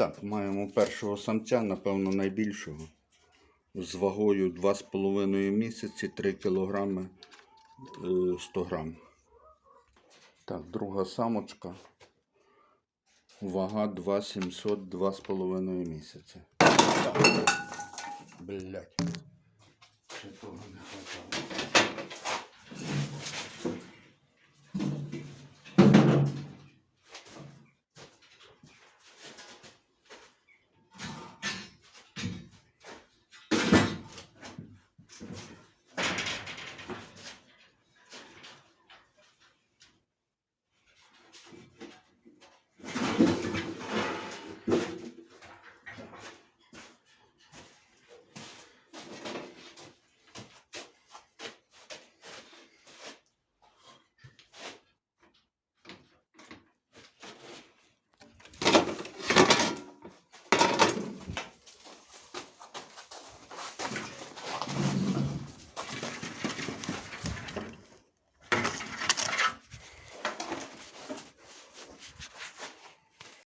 Так, маємо першого самця, напевно, найбільшого. З вагою 2,5 місяці, 3 кг 100 грам. Так, друга самочка. Вага 2700, 2,5 місяці. Так. Блять.